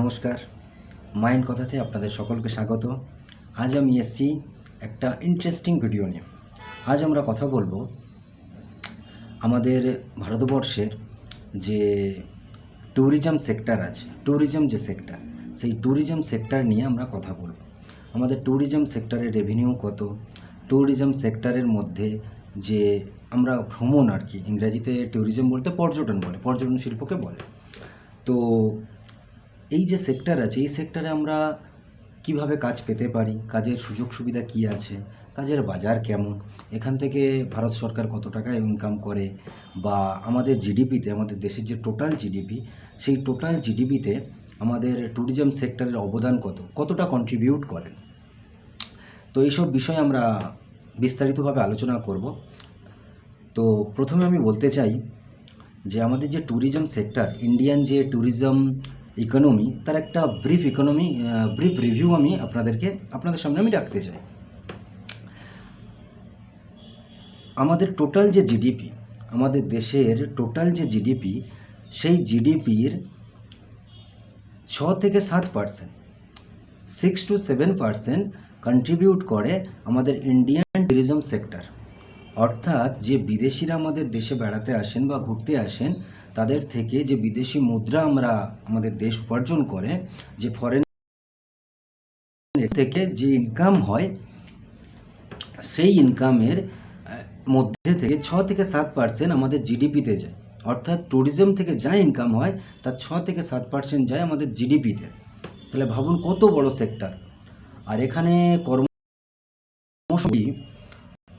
নমস্কার। মাইন্ড কথাতে আপনাদের সকলকে স্বাগত। আজ আমি এসছি একটা ইন্টারেস্টিং ভিডিও নিয়ে। আজ আমরা কথা বলব আমাদের ভারতবর্ষের যে ট্যুরিজম সেক্টর আছে ট্যুরিজম যে সেক্টর সেই ট্যুরিজম সেক্টর নিয়ে আমরা কথা বলব। আমাদের ট্যুরিজম সেক্টরের রেভিনিউ কত? ট্যুরিজম সেক্টরের মধ্যে যে আমরা ভ্রমণ আর কি, ইংরেজিতে ট্যুরিজম বলতে পর্যটন বলে, পর্যটন শিল্পকে বলে। তো এই যে সেক্টর আছে, এই সেক্টরে আমরা কীভাবে কাজ পেতে পারি? কাজের সুযোগ সুবিধা কি আছে? কাজের বাজার কেমন? এখান থেকে ভারত সরকার কত টাকা ইনকাম করে? বা আমাদের জিডিপিতে আমাদের দেশের যে টোটাল জিডিপি সেই টোটাল জিডিপিতে আমাদের ট্যুরিজম সেক্টরের অবদান কত? কতটা কন্ট্রিবিউট করে? তো এইসব বিষয়ে আমরা বিস্তারিতভাবে আলোচনা করব। তো প্রথমে আমি বলতে চাই যে আমাদের যে ট্যুরিজম সেক্টর ইন্ডিয়ান যে ট্যুরিজম ইকোনমি তার একটা ব্রিফ ইকোনমি ব্রিফ রিভিউ আমি আপনাদেরকে আপনাদের সামনে আমি রাখতে চাই। আমাদের টোটাল যে জিডিপি আমাদের দেশের টোটাল যে জিডিপি সেই জিডিপির ছ থেকে সাত percent six to seven percent contribute করে আমাদের ইন্ডিয়ান ট্যুরিজম সেক্টর অর্থাৎ যে বিদেশিরা আমাদের দেশে বেড়াতে আসেন বা ঘুরতে আসেন, তাদের থেকে যে বিদেশি মুদ্রা আমরা আমাদের দেশ উপার্জন করে, যে ফরেন থেকে যে ইনকাম হয়, সেই ইনকামের মধ্যে থেকে ছ থেকে সাত পার্সেন্ট আমাদের জিডিপিতে যায়। অর্থাৎ ট্যুরিজম থেকে যা ইনকাম হয়, তার ছ থেকে সাত পার্সেন্ট যায় আমাদের জিডিপিতে তাহলে ভাবুন কত বড় সেক্টর আর এখানে কর্ম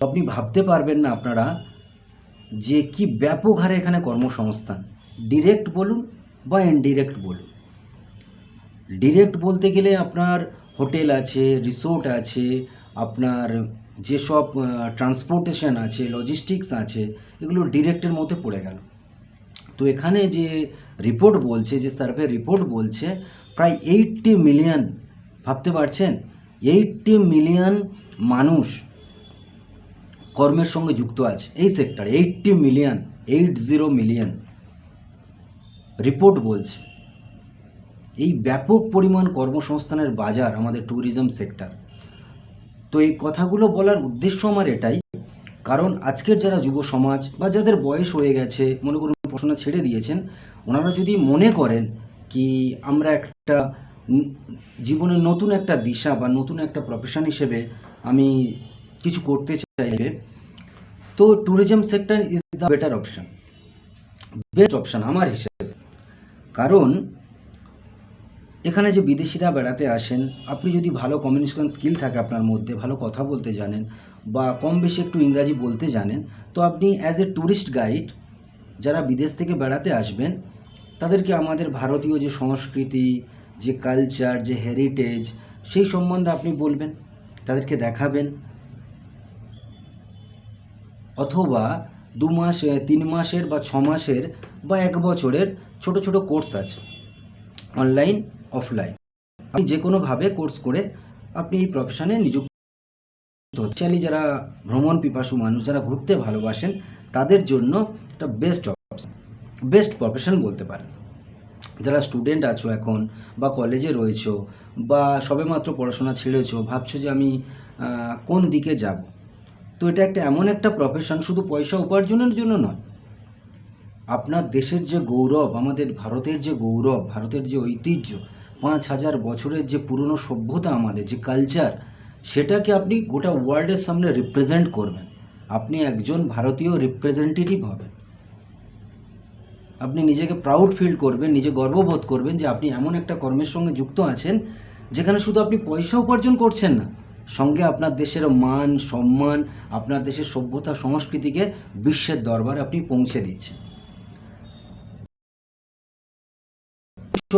আপনি ভাবতে পারবেন না আপনারা যে কি ব্যাপক হারে এখানে কর্মসংস্থান। ডিরেক্ট বলুন বা ইনডিরেক্ট বলুন। ডিরেক্ট বলতে গেলে আপনার হোটেল আছে রিসোর্ট আছে, আপনার যেসব ট্রান্সপোর্টেশন আছে লজিস্টিক্স আছে, এগুলো ডিরেক্টের মধ্যে পড়ে গেল। তো এখানে যে রিপোর্ট বলছে, যে সার্ভে রিপোর্ট বলছে, প্রায় এইটটি মিলিয়ন ভাবতে পারছেন? এইটটি মিলিয়ন মানুষ কর্মের সঙ্গে যুক্ত আছে। এই সেক্টরে eighty million eight zero million report বলছে। এই ব্যাপক পরিমাণ কর্মসংস্থানের বাজার আমাদের ট্যুরিজম সেক্টর তো এই কথাগুলো বলার উদ্দেশ্য আমার এটাই, কারণ আজকের যারা যুব সমাজ বা যাদের বয়স হয়ে গেছে, মনে করুন পড়াশোনা ছেড়ে দিয়েছেন, ওনারা যদি মনে করেন কি আমরা একটা জীবনের নতুন একটা দিশা বা নতুন একটা প্রফেশন হিসেবে আমি কিছু করতে চাইলে, তো tourism sector is the better option best option আমার হিসেবে। কারণ, এখানে যে বিদেশিরা বেড়াতে আসেন, আপনি যদি ভালো কমিউনিকেশন স্কিল থাকে আপনার মধ্যে, ভালো কথা বলতে জানেন, বা কম বেশি একটু ইংরাজি বলতে জানেন, তো আপনি অ্যাজ এ ট্যুরিস্ট গাইড যারা বিদেশ থেকে বেড়াতে আসবেন, তাদেরকে আমাদের ভারতীয় যে সংস্কৃতি, যে কালচার যে হেরিটেজ সেই সম্বন্ধে আপনি বলবেন, তাদেরকে দেখাবেন অথবা দু মাস তিন মাসের বা ছ মাসের বা এক বছরের ছোট ছোট কোর্স আছে, অনলাইন, অফলাইন। আপনি যে কোনোভাবে কোর্স করে আপনি এই প্রফেশনে নিযুক্ত স্পেশালি যারা ভ্রমণ পিপাসু মানুষ, যারা ঘুরতে ভালোবাসেন, তাদের জন্য একটা বেস্ট অপশন বেস্ট প্রফেশন বলতে পারেন। যারা স্টুডেন্ট আছো এখন বা কলেজে রয়েছো বা সবেমাত্র পড়াশোনা ছেড়েছো, ভাবছ যে আমি কোন দিকে যাব? তো এটা একটা এমন একটা প্রফেশন শুধু পয়সা উপার্জনের জন্য নয়। আপনার দেশের যে গৌরব, আমাদের ভারতের যে গৌরব, ভারতের যে ঐতিহ্য, পাঁচ হাজার বছরের যে পুরনো সভ্যতা আমাদের, যে কালচার সেটাকে আপনি গোটা ওয়ার্ল্ডের সামনে রিপ্রেজেন্ট করবেন। আপনি একজন ভারতীয় রিপ্রেজেন্টেটিভ হবেন। আপনি নিজেকে প্রাউড ফিল করবেন, নিজে গর্ববোধ করবেন যে আপনি এমন একটা কর্মের সঙ্গে যুক্ত আছেন, যেখানে শুধু আপনি পয়সা উপার্জন করছেন না সঙ্গে আপনার দেশের মান, সম্মান, আপনার দেশের সভ্যতা, সংস্কৃতিকে বিশ্বের দরবারে আপনি পৌঁছে দিচ্ছেন।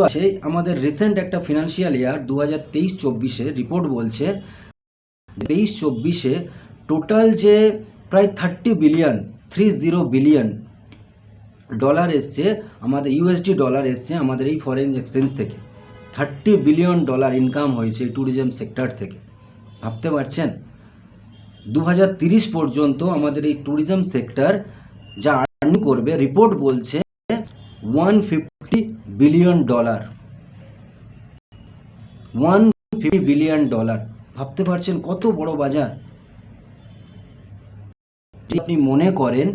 আছে, আমাদের রিসেন্ট একটা ফিনান্সিয়াল ইয়ার দু হাজার তেইশ চব্বিশে রিপোর্ট বলছে, তেইশ চব্বিশে টোটাল যে প্রায় thirty billion three zero billion dollar এসছে, আমাদের ইউএসডি ডলার এসছে আমাদের এই ফরেন এক্সচেঞ্জ থেকে। থার্টি বিলিয়ন ডলার ইনকাম হয়েছে ট্যুরিজম সেক্টর থেকে। ভাবতে পারছেন? দু পর্যন্ত আমাদের এই ট্যুরিজম সেক্টর যা আর্ন করবে রিপোর্ট বলছে one fifty billion dollar one fifty billion dollar ভাবতে পারছেন কত বড় বাজার? আপনি মনে করেন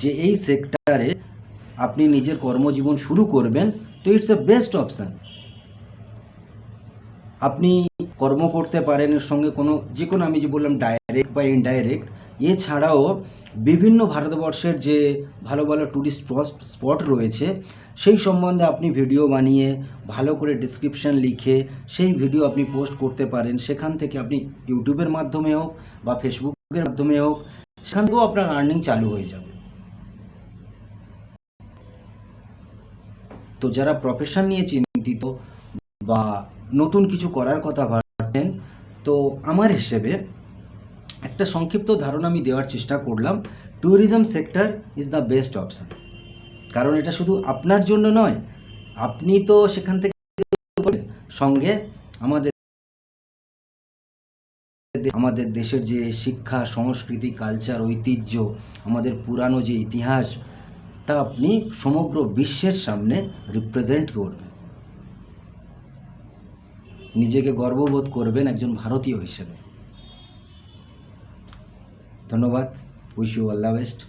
যে এই সেক্টরে আপনি নিজের কর্মজীবন শুরু করবেন, তো ইটস এ বেস্ট অপশান আপনি কর্ম করতে পারেন এর সঙ্গে কোনো, যে কোনো আমি যে বললাম ডাইরেক্ট বা ইনডাইরেক্ট এছাড়াও বিভিন্ন ভারতবর্ষের যে ভালো ভালো ট্যুরিস্ট স্পট রয়েছে, সেই সম্বন্ধে আপনি ভিডিও বানিয়ে, ভালো করে ডিসক্রিপশন লিখে, সেই ভিডিও আপনি পোস্ট করতে পারেন। সেখান থেকে আপনি ইউটিউবের মাধ্যমে হোক বা ফেসবুকের মাধ্যমে হোক, সেখান থেকেও আপনার আর্নিং চালু হয়ে যাবে। তো যারা প্রফেশন নিয়ে চিন্তিত বা নতুন কিছু করার কথা ভাবছেন তো আমার হিসেবে একটা সংক্ষিপ্ত ধারণা আমি দেওয়ার চেষ্টা করলাম tourism sector is the best option কারণ এটা শুধু আপনার জন্য নয়, আপনি তো সেখান থেকে সঙ্গে আমাদের আমাদের দেশের যে শিক্ষা, সংস্কৃতি কালচার ঐতিহ্য, আমাদের পুরানো যে ইতিহাস, তা আপনি সমগ্র বিশ্বের সামনে রিপ্রেজেন্ট করবেন। নিজেকে গর্ববোধ করবেন একজন ভারতীয় হিসেবে। ধন্যবাদ। Wish you all the best